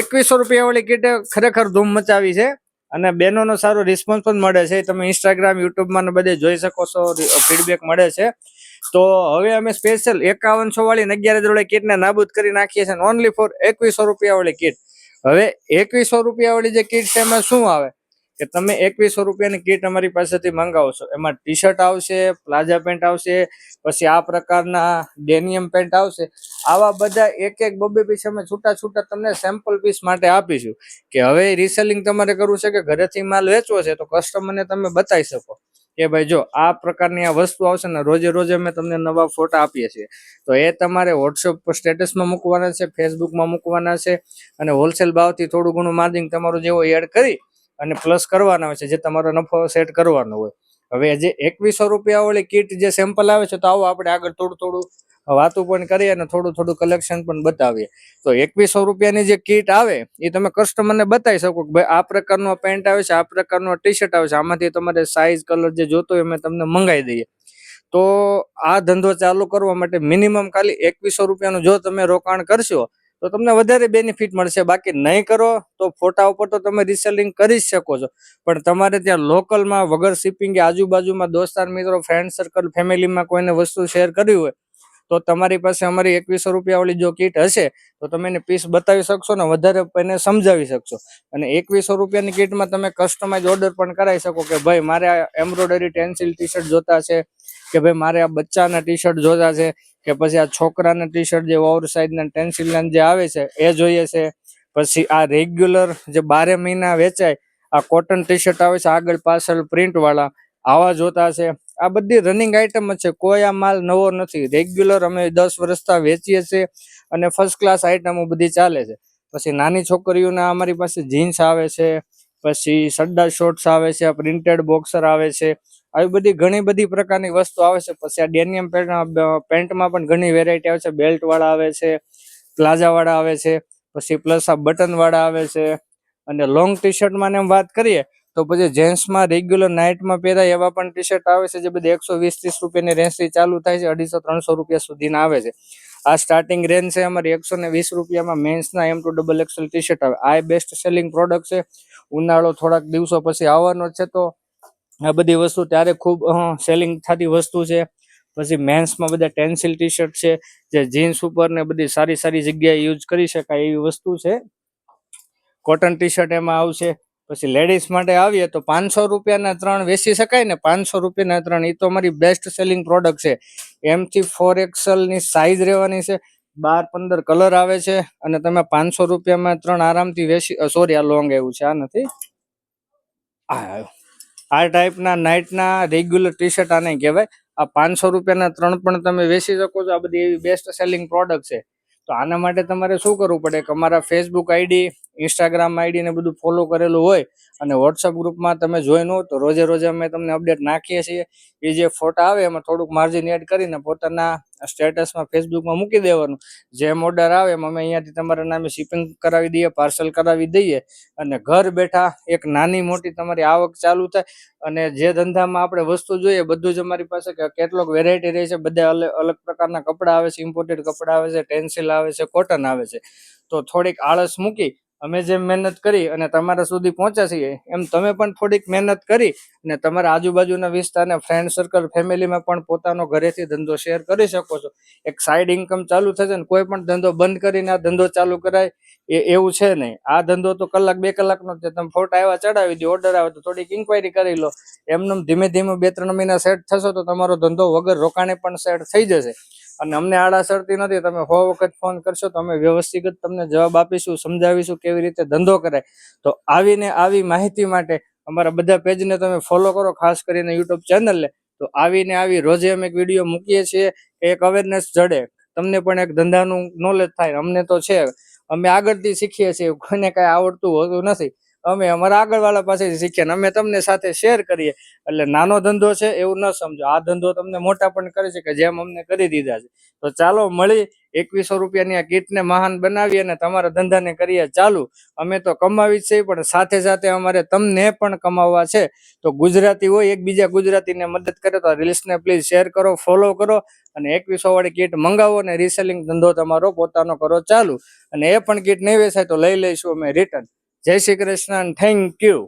એકવીસો રૂપિયા વાળી કીટ ખરેખર ધૂમ મચાવી છે. અને બહેનોનો સારો રિસ્પોન્સ પણ મળે છે. તમે ઇન્સ્ટાગ્રામ યુટ્યુબમાં બધે જોઈ શકો છો ફીડબેક મળે છે. તો હવે અમે સ્પેશિયલ એકાવનસો વાળી અગિયાર અગિયાર જોડે કીટને નાબૂદ કરી નાખીએ છીએ ઓનલી ફોર એકવીસો રૂપિયા વાળી કીટ હવે એકવીસો રૂપિયા વાળી જે કીટ છે એમાં શું આવે? કે તમે એકવીસો રૂપિયાની કીટ અમારી પાસેથી મંગાવો એમાં ટી શર્ટ આવશે, પ્લાઝા પેન્ટ આવશે, પછી આ પ્રકારના ડેનિયમ પેન્ટ આવશે. આવા બધા એક એક બબે પીસ અમે છૂટા છૂટા તમને સેમ્પલ પીસ માટે આપીશું કે હવે રિસેલિંગ તમારે કરવું છે કે ઘરેથી માલ વેચવો છે તો કસ્ટમરને તમે બતાવી શકો. કે ભાઈ જો આ પ્રકારની આ વસ્તુ આવશે ને રોજે રોજે અમે તમને નવા ફોટા આપીએ છીએ. તો એ તમારે વોટ્સઅપ પર સ્ટેટસમાં મૂકવાના છે ફેસબુકમાં મૂકવાના છે અને હોલસેલ ભાવથી થોડું ઘણું માર્જિન તમારું જેવો એડ કરી અને પ્લસ કરવાના હોય છે, જે તમારો નફો સેટ કરવાનો હોય. હવે જે એકવીસો રૂપિયા વાળી કીટ જે સેમ્પલ આવે છે, તો આવો આપણે આગળ થોડું થોડું વાતું પણ કરીએ અને થોડું થોડું કલેક્શન પણ બતાવીએ. તો એકવીસો રૂપિયાની જે કીટ આવે, એ તમે કસ્ટમરને બતાવી શકો કે ભાઈ આ પ્રકારનો પેન્ટ આવે છે, આ પ્રકારનો ટી શર્ટ આવે છે. આમાંથી તમારે સાઇઝ કલર જે જોતો હોય અમે તમને મંગાવી દઈએ. તો આ ધંધો ચાલુ કરવા માટે મિનિમમ ખાલી એકવીસો રૂપિયાનું જો તમે રોકાણ કરશો તો તમને વધારે બેનિફિટ મળશે. બાકી નહીં કરો તો ફોટા ઉપર તો તમે રિસેલિંગ કરી જ શકો છો. પણ તમારે ત્યાં લોકલમાં વગર શિપિંગ આજુબાજુમાં દોસ્તાર, મિત્રો ફ્રેન્ડ સર્કલ ફેમિલીમાં કોઈને વસ્તુ શેર કરવી હોય, તો તમારી પાસે અમારી એકવીસો રૂપિયાવાળી જો કીટ હશે, તો તમે એને પીસ બતાવી શકશો ને વધારે એને સમજાવી શકશો. અને એકવીસો રૂપિયાની કીટમાં તમે કસ્ટમાઇઝ ઓર્ડર પણ કરાવી શકો કે ભાઈ, મારે આ એમ્બ્રોઇડરી ટેન્સિલ ટી શર્ટ જોતા છે, કે ભાઈ, મારે આ બચ્ચાના ટી શર્ટ જોતા છે કે પછી આ છોકરાના ટી શર્ટ જે ઓવર સાઇઝના ટેન્સિલના જે આવે છે, એ જોઈએ છે. પછી આ રેગ્યુલર જે બારે મહિના વેચાય, આ કોટન ટી શર્ટ આવે છે, આગળ પાછળ પ્રિન્ટ વાળા, આવા જોતા છે. આ બધી રનિંગ આઇટમ જ છે, કોઈ આ માલ નવો નથી. રેગ્યુલર અમે દસ વર્ષતા વેચીએ છીએ અને ફર્સ્ટ ક્લાસ આઇટમો બધી ચાલે છે. પછી નાની છોકરીઓના અમારી પાસે જીન્સ આવે છે, પછી સડ્ડા શોર્ટ્સ આવે છે પ્રિન્ટેડ બોક્સર આવે છે આવી બધી ઘણી બધી પ્રકારની વસ્તુ આવે છે. પછી આ ડેનિયમ પેન્ટમાં પણ ઘણી વેરાયટી આવે છે. બેલ્ટ વાળા આવે છે પ્લાઝા વાળા આવે છે, પછી પ્લસ આ બટન વાળા આવે છે. અને લોંગ ટી શર્ટમાં ને એમ વાત કરીએ, તો પછી જેન્ટ્સમાં રેગ્યુલર નાઇટમાં પહેરાય એવા પણ ટી શર્ટ આવે છે, જે બધી એકસો વીસ ત્રીસ રૂપિયાની રેન્જથી ચાલુ થાય છે, અઢીસો, ત્રણસો રૂપિયા સુધીના આવે છે. આ સ્ટાર્ટિંગ રેન્જ છે અમારી એકસો ને વીસ રૂપિયામાં મેન્સના M to double XL T shirt આવે. આ બેસ્ટ સેલિંગ પ્રોડક્ટ છે. ઉનાળો થોડાક દિવસો પછી આવવાનો છે તો આ બધી વસ્તુ ત્યારે ખૂબ સેલિંગ થતી વસ્તુ છે. પછી મેન્સમાં બધા ટેન્સિલ ટી શર્ટ છે, જે જીન્સ ઉપર ને બધી સારી સારી જગ્યાએ યુઝ કરી શકાય એવી વસ્તુ છે. કોટન ટી શર્ટ એમાં આવશે. પછી લેડીઝ માટે આવીએ તો પાંચસો રૂપિયાના ત્રણ વેચી શકાય ને પાંચસો રૂપિયાના ત્રણ. એ તો અમારી બેસ્ટ સેલિંગ પ્રોડક્ટ છે. એમથી ફોર એક્સલની સાઇઝ રહેવાની છે. બાર, પંદર કલર આવે છે અને તમે પાંચસો રૂપિયામાં ત્રણ આરામથી વેચી સોરી આ લોંગ એવું છે, આ નથી. આ આ ટાઈપના નાઇટના રેગ્યુલર ટી શર્ટ આને કહેવાય. આ પાંચસો રૂપિયાના ત્રણ પણ તમે વેચી શકો છો. આ બધી એવી બેસ્ટ સેલિંગ પ્રોડક્ટ છે. તો આના માટે તમારે શું કરવું પડે? કે અમારા ફેસબુક આઈડી ઇન્સ્ટાગ્રામ આઈડી ને બધું ફોલો કરેલું હોય અને વોટ્સઅપ ગ્રુપમાં તમે જોઈન હો તો રોજે રોજે અમે તમને અપડેટ નાખીએ છીએ. એ જે ફોટા આવે એમાં થોડુંક માર્જિન એડ કરીને પોતાના સ્ટેટસમાં ફેસબુકમાં મૂકી દેવાનું. જેમ ઓર્ડર આવે એમ અમે અહીંયાથી તમારા નામે શિપિંગ કરાવી દઈએ પાર્સલ કરાવી દઈએ અને ઘર બેઠા એક નાની મોટી તમારી આવક ચાલુ થાય અને જે ધંધામાં આપણે વસ્તુ જોઈએ બધું જ અમારી પાસે કેટલોક વેરાયટી રહે છે. બધા અલગ અલગ પ્રકારના કપડાં આવે છે ઇમ્પોર્ટેડ કપડાં આવે છે, ટેન્સિલ આવે છે કોટન આવે છે. તો થોડીક આળસ મૂકી અમે જેમ મહેનત કરી અને તમારા સુધી પહોંચ્યા છીએ, એમ તમે પણ થોડીક મહેનત કરી અને તમારા આજુબાજુના વિસ્તારને ફ્રેન્ડ સર્કલ ફેમિલીમાં પણ પોતાનો ઘરેથી ધંધો શેર કરી શકો છો. એક સાઈડ ઇન્કમ ચાલુ થશે ને કોઈ પણ ધંધો બંધ કરીને આ ધંધો ચાલુ કરાય, એ એવું છે નહીં. આ ધંધો તો કલાક બે કલાકનો છે. તમે ફોટા આવ્યા ચડાવી દો ઓર્ડર આવે તો થોડીક ઇન્ક્વાયરી કરી લો. એમને ધીમે ધીમે બે ત્રણ મહિના સેટ થશો તો તમારો ધંધો વગર રોકાણે પણ સેટ થઈ જશે. અને અમને આડાસરતી નથી. તમે સો વખત ફોન કરશો તો અમે વ્યવસ્થિત તમને જવાબ આપીશું, સમજાવીશું કેવી રીતે ધંધો કરાય. તો આવીને આવી માહિતી માટે અમારા બધા પેજને તમે ફોલો કરો, ખાસ કરીને યુટ્યુબ ચેનલને તો આવીને આવી રોજે અમે એક વીડિયો મૂકીએ છીએ કે એક અવેરનેસ જડે. તમને પણ એક ધંધાનું નોલેજ થાય. અમને તો છે. અમે આગળથી શીખીએ છીએ. કોઈને કાંઈ આવડતું હોતું નથી. અમે અમારા આગળવાળા પાસેથી શીખીએ ને અમે તમને સાથે શેર કરીએ. એટલે નાનો ધંધો છે, એવું ન સમજો. આ ધંધો તમને મોટા પણ કરે છે કે જેમ અમને કરી દીધા છે. તો ચાલો મળી એકવીસો રૂપિયાની આ કીટને મહાન બનાવી અને તમારા ધંધાને કરીએ ચાલુ. અમે તો કમાવી જ છે પણ સાથે સાથે અમારે તમને પણ કમાવવા છે. તો ગુજરાતી હોય, એકબીજા ગુજરાતીને મદદ કરે તો રીલ્સને પ્લીઝ શેર કરો ફોલો કરો અને એકવીસો વાળી કીટ મંગાવો અને રિસેલિંગ ધંધો તમારો પોતાનો કરો ચાલુ. અને એ પણ કીટ નહીં વેચાય તો લઈ લઈશું અમે રિટર્ન જય શ્રી કૃષ્ણ થેન્ક યુ